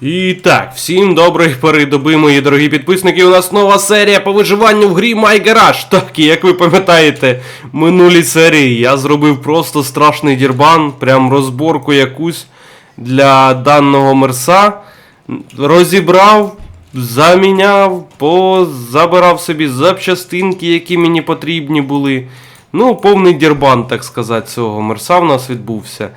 І так, всім доброї пори доби, мої дорогі підписники. У нас нова серія по виживанню в грі My Garage. Так, і як ви пам'ятаєте, минулі серії я зробив просто страшний дірбан, прям розборку якусь для даного мерса. Розібрав, заміняв, позабирав собі запчастинки, які мені потрібні були. Ну, повний дірбан, так сказати, цього мерса в нас відбувся.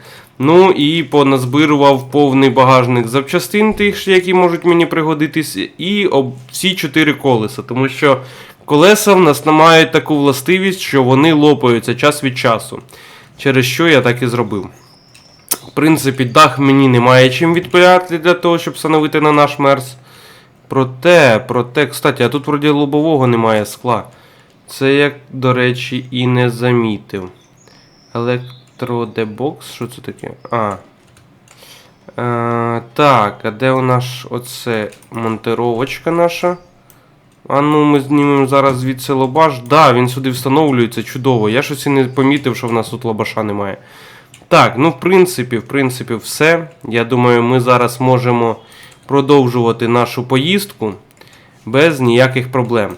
Ну і поназбирував повний багажник запчастин, тих, які можуть мені пригодитись, і об всі чотири колеса. Тому що колеса в нас мають таку властивість, що вони лопаються час від часу. Через що я так і зробив. В принципі, дах мені немає чим відпиляти для того, щоб встановити на наш мерз. Проте, проте, кстати, а тут вроді лобового немає скла. Це я, до речі, і не замітив. Електродебокс, що це таке? А. Е, так, а де у нас оце монтировочка наша? А ну, ми знімемо зараз звідси лобаш. Да, він сюди встановлюється чудово. Я щось і не помітив, що в нас тут лобаша немає. Так, ну в принципі, в принципі, все. Я думаю, ми зараз можемо продовжувати нашу поїздку без ніяких проблем.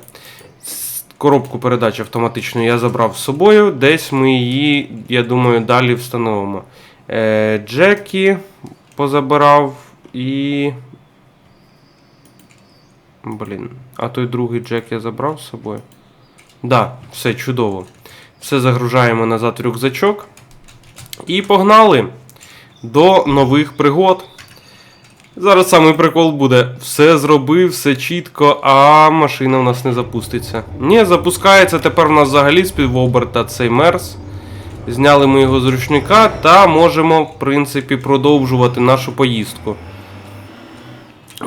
Коробку передач автоматично я забрав з собою. Десь ми її, я думаю, далі встановимо. Е, Джекі позабирав і. Блін, а той другий джек я забрав з собою. Да, все чудово. Все загружаємо назад в рюкзачок. І погнали до нових пригод. Зараз самий прикол буде. Все зробив, все чітко, а машина в нас не запуститься. Ні, запускається тепер у нас взагалі з півоберта цей мерс. Зняли ми його з ручника та можемо, в принципі, продовжувати нашу поїздку.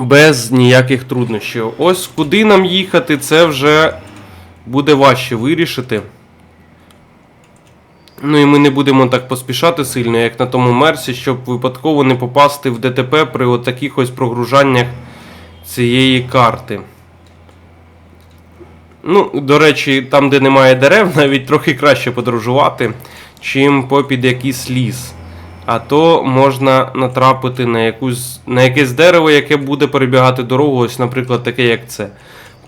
Без ніяких труднощів. Ось куди нам їхати, це вже буде важче вирішити. Ну і ми не будемо так поспішати сильно, як на тому мерсі, щоб випадково не попасти в ДТП при от таких ось прогружаннях цієї карти. Ну, до речі, там, де немає дерев, навіть трохи краще подорожувати, чим попід якийсь ліс. А то можна натрапити на, якусь, на якесь дерево, яке буде перебігати дорогу, ось, наприклад, таке, як це.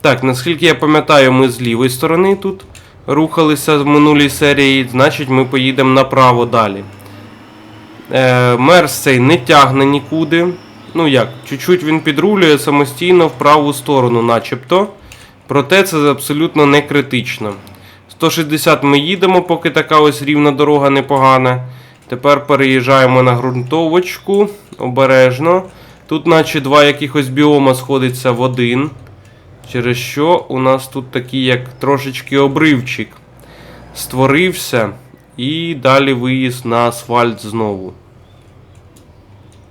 Так, наскільки я пам'ятаю, ми з лівої сторони тут рухалися в минулій серії, значить ми поїдемо направо далі. Е, Мерс цей не тягне нікуди. Ну як, чуть-чуть він підрулює самостійно в праву сторону, начебто. Проте це абсолютно не критично. 160 ми їдемо, поки така ось рівна дорога непогана. Тепер переїжджаємо на ґрунтовочку обережно. Тут, наче два якихось біома сходиться в один. Через що у нас тут такий як трошечки обривчик створився. І далі виїзд на асфальт знову.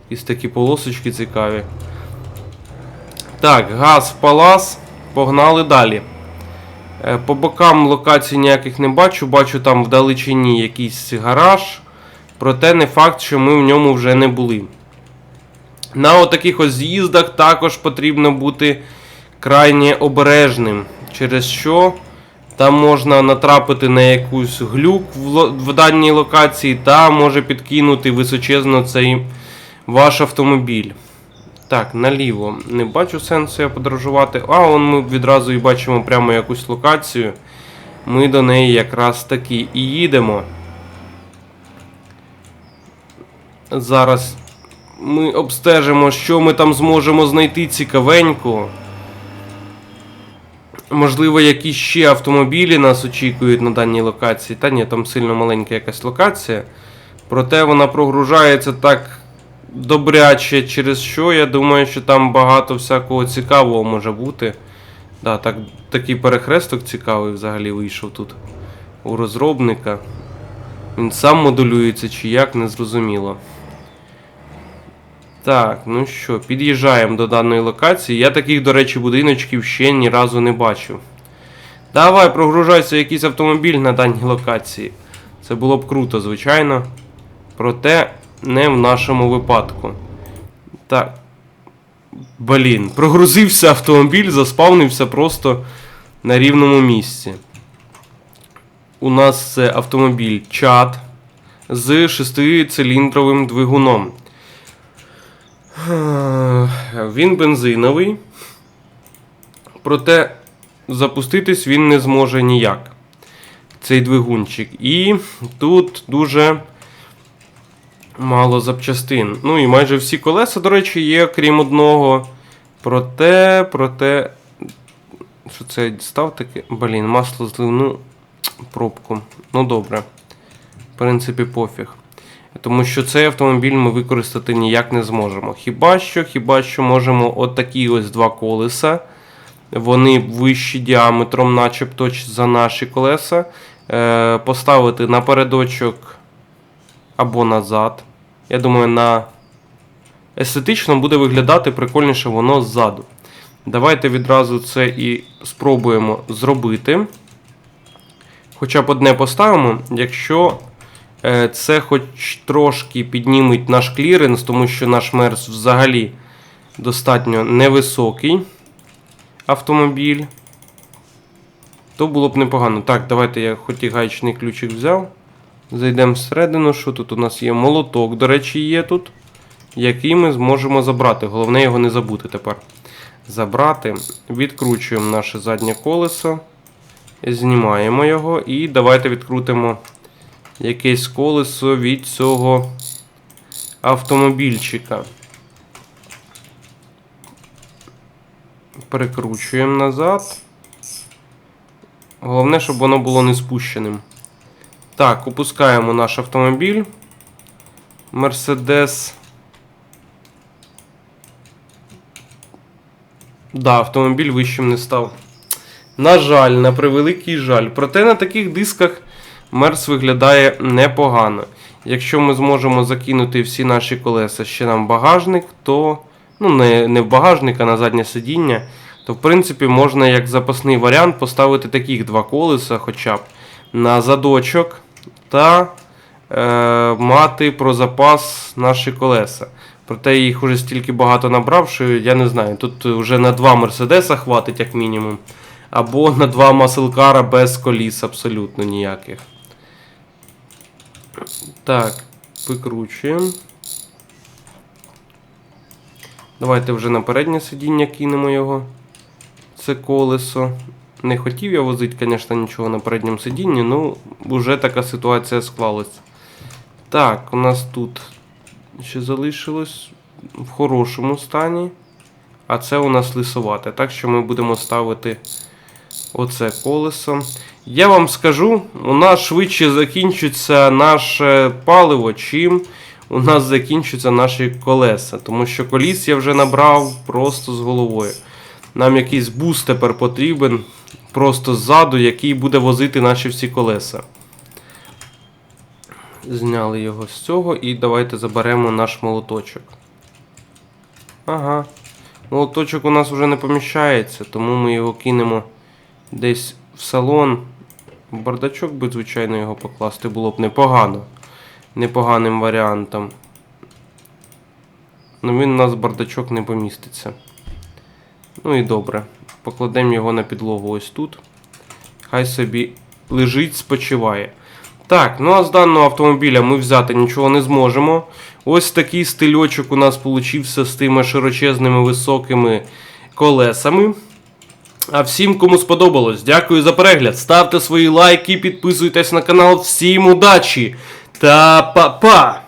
Із такі полосочки цікаві. Так, газ в палас. Погнали далі. Е, По бокам локацій ніяких не бачу. Бачу там вдалечині якийсь гараж. Проте не факт, що ми в ньому вже не були. На отаких ось з'їздах також потрібно бути крайне обережним, через що там можна натрапити на якусь глюк в, даній локації та може підкинути височезно цей ваш автомобіль. Так, наліво. Не бачу сенсу я подорожувати. А, он ми відразу і бачимо прямо якусь локацію. Ми до неї якраз таки і їдемо. Зараз ми обстежимо, що ми там зможемо знайти цікавенького. Можливо, якісь ще автомобілі нас очікують на даній локації. Та ні, там сильно маленька якась локація. Проте вона прогружається так добряче, через що я думаю, що там багато всякого цікавого може бути. Да, так, такий перехресток цікавий взагалі вийшов тут у розробника. Він сам модулюється чи як, не зрозуміло. Так, ну що, під'їжджаємо до даної локації. Я таких, до речі, будиночків ще ні разу не бачив. Давай, прогружайся якийсь автомобіль на даній локації. Це було б круто, звичайно. Проте не в нашому випадку. Так. Блін, прогрузився автомобіль, заспавнився просто на рівному місці. У нас це автомобіль чат з шестициліндровим двигуном. Е, Він бензиновий. Проте запуститись він не зможе ніяк. Цей двигунчик. І тут дуже мало запчастин. Ну і майже всі колеса, до речі, є, крім одного. Проте, проте. Що це я дістав таке? Блін, масло зливну пробку. Ну добре. В принципі, пофіг. Тому що цей автомобіль ми використати ніяк не зможемо. Хіба що, хіба що можемо отакі ось два колеса. Вони вищі діаметром, начебто за наші колеса. Е, поставити на передочок або назад. Я думаю, на естетично буде виглядати прикольніше воно ззаду. Давайте відразу це і спробуємо зробити. Хоча б одне поставимо, якщо це хоч трошки підніметь наш кліренс, тому що наш мерз взагалі достатньо невисокий автомобіль, то було б непогано. Так, давайте я хоч і гаечний ключик взяв. Зайдемо всередину. Що тут у нас є? Молоток, до речі, є тут, який ми зможемо забрати. Головне його не забути тепер. Забрати. Відкручуємо наше заднє колесо. Знімаємо його і давайте відкрутимо якесь колесо від цього автомобільчика. Перекручуємо назад. Головне, щоб воно було не спущеним. Так, опускаємо наш автомобіль. Мерседес. Да, автомобіль вищим не став. На жаль, на превеликий жаль. Проте на таких дисках Мерс виглядає непогано. Якщо ми зможемо закинути всі наші колеса ще нам в багажник, то ну не, не в багажник, а на заднє сидіння, то в принципі можна як запасний варіант поставити таких два колеса, хоча б на задочок та е, мати про запас наші колеса. Проте їх уже стільки багато набрав, що я не знаю. Тут вже на два Мерседеса хватить, як мінімум. Або на два маселкара без коліс абсолютно ніяких. Так, викручуємо. Давайте вже на переднє сидіння кинемо його. Це колесо. Не хотів я возити, звісно, нічого на передньому сидінні, ну вже така ситуація склалась. Так, у нас тут ще залишилось в хорошому стані. А це у нас лисовате. Так що ми будемо ставити оце колесо. Я вам скажу, у нас швидше закінчиться наше паливо, чим у нас закінчаться наші колеса. Тому що коліс я вже набрав просто з головою. Нам якийсь буст тепер потрібен, просто ззаду, який буде возити наші всі колеса. Зняли його з цього і давайте заберемо наш молоточок. Ага. Молоточок у нас вже не поміщається, тому ми його кинемо десь в салон. Бардачок би, звичайно, його покласти було б непогано. Непоганим варіантом. Ну він у нас бардачок не поміститься. Ну і добре. Покладемо його на підлогу ось тут. Хай собі лежить, спочиває. Так, ну а з даного автомобіля ми взяти нічого не зможемо. Ось такий стильочок у нас получився з тими широчезними високими колесами. А всім, кому сподобалось, дякую за перегляд. Ставте свої лайки, підписуйтесь на канал. Всім удачі та па-па!